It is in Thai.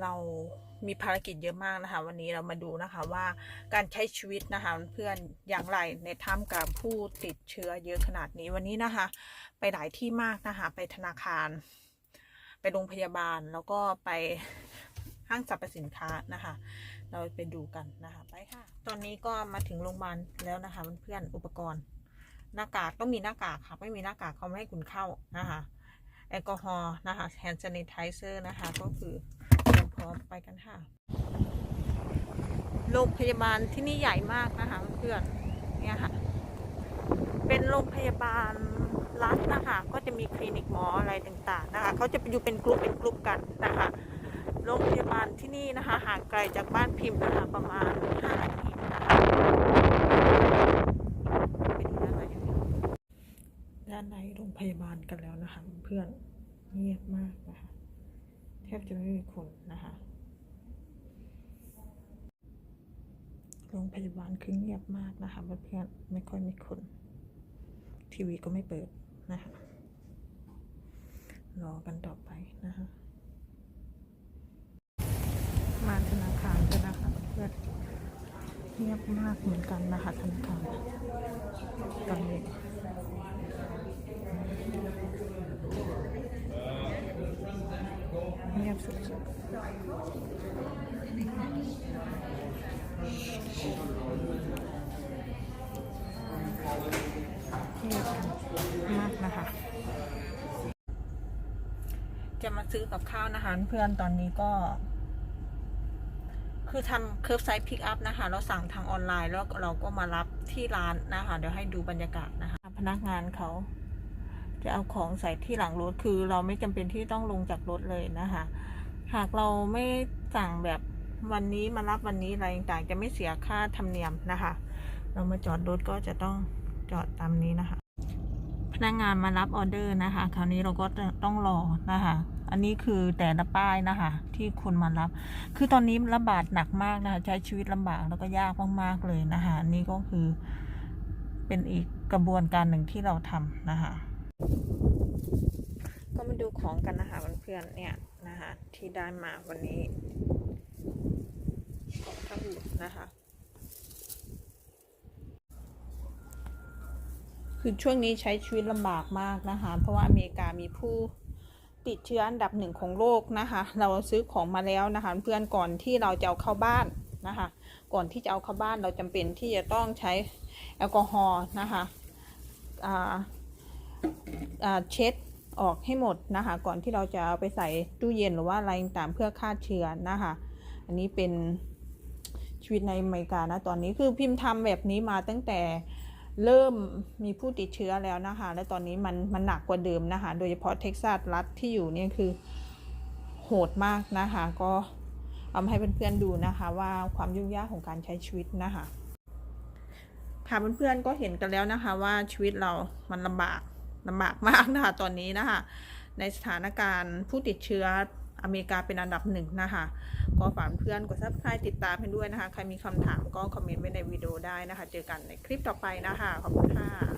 เรามีภารกิจเยอะมากนะคะ วันนี้เรามาดูนะคะว่าการใช้ชีวิตนะคะเพื่อนอย่างไรในท่ามกลางผู้ติดเชื้อเยอะขนาดนี้วันนี้นะคะ ไปหลายที่มากนะคะ ไปธนาคาร ไปโรงพยาบาลแล้วก็ไปห้างสรรพสินค้านะคะ เราไปดูกันนะคะไปค่ะ ตอนนี้ก็มาถึงโรงพยาบาลแล้วนะคะเพื่อนๆอุปกรณ์หน้ากากต้องมีหน้ากากค่ะ ไม่มีหน้ากากเขาไม่ให้คุณเข้านะคะ แอลกอฮอล์นะคะแฮนด์ a น i ไทเซอร์นะคะ ก็คือเตรียมพร้อมไปกันค่ะ โรงพยาบาลที่นี่ใหญ่มากนะคะเพื่อนเนี่ยค่ะ เป็นโรงพยาบาลรัฐนะคะก็จะมีคลินิกหมออะไรต่างๆนะคะเขาจะอยู่เป็นกลุ่มเป็นกลุ่มกันนะคะโรงพยาบาลที่นี่นะคะห่างไกลจากบ้านพิมพ์นะคะประมาณ5นาทีนะคะไปดูด้านในกันค่ะด้านในโรงพยาบาลกันแล้วนะคะ เพื่อนเงียบมากนะคะแทบจะไม่มีคนนะคะโรงพยาบาลคือเงียบมากนะคะเพื่อนๆไม่ค่อยมีคน ทีวีก็ไม่เปิดนะคะรอกันต่อไปนะคะมาธนาคารกันนะคะเพื่อนเงียบมากเหมือนกันนะคะธนาคารตอนนี้ เงียบสุดเงียบมากนะคะ จะมาซื้อกับข้าวนะคะเพื่อนตอนนี้ก็ คือทำเคิร์ฟไซด์พิกอัพนะคะ เราสั่งทางออนไลน์แล้วเราก็มารับที่ร้านนะคะ เดี๋ยวให้ดูบรรยากาศนะคะ พนักงานเขา จะเอาของใส่ที่หลังรถคือเราไม่จำเป็นที่ต้องลงจากรถเลยนะคะ หากเราไม่สั่งแบบวันนี้มารับวันนี้อะไรต่างๆจะไม่เสียค่าธรรมเนียมนะคะ เรามาจอดรถก็จะต้องจอดตามนี้นะคะ พนักงานมารับออเดอร์นะคะ คราวนี้เราก็ต้องรอนะคะ อันนี้คือแต่ละป้ายนะคะ ที่คนมารับ คือตอนนี้ระบาดหนักมากนะคะ ใช้ชีวิตลำบากแล้วก็ยากมากๆเลยนะคะอันนี่ก็คือเป็นอีกกระบวนการหนึ่งที่เราทำนะคะ ก็มาดูของกันนะคะเพื่อนๆเนี่ยนะคะที่ได้มาวันนี้ของทั้งหมดนะคะคือช่วงนี้ใช้ชีวิตลำบากมากนะคะ เพราะว่าอเมริกามีผู้ติดเชื้ออันดับหนึ่งของโลกนะคะ เราซื้อของมาแล้วนะคะ เพื่อนก่อนที่เราจะเอาเข้าบ้านนะคะ ก่อนที่จะเอาเข้าบ้านเราจำเป็นที่จะต้องใช้แอลกอฮอล์นะคะอ่าอ่า เช็ดออกให้หมดนะคะ ก่อนที่เราจะเอาไปใส่ตู้เย็นหรือว่าอะไรต่างเพื่อฆ่าเชื้อนะคะ อันนี้เป็นชีวิตในอเมริกานะตอนนี้คือพิมพ์ทำแบบนี้มาตั้งแต่เริ่มมีผู้ติดเชื้อแล้วนะคะ และตอนนี้มันมันหนักกว่าเดิมนะคะ โดยเฉพาะเท็กซัสรัฐที่อยู่เนี่ยคือโหดมากนะคะ ก็เอามาให้เพื่อนๆดูนะคะ ว่าความยุ่งยากของการใช้ชีวิตนะคะค่ะเพื่อนๆก็เห็นกันแล้วนะคะว่าชีวิตเรามันลำบาก ลำบากมากนะคะตอนนี้นะคะในสถานการณ์ผู้ติดเชื้ออเมริกาเป็นอันดับหนึ่งนะคะก็ฝากเพื่อนกดซับสไครต์ติดตามให้ด้วยนะคะ ใครมีคำถามก็คอมเมนต์ไว้ในวิดีโอได้นะคะ เจอกันในคลิปต่อไปนะคะ ขอบคุณค่ะ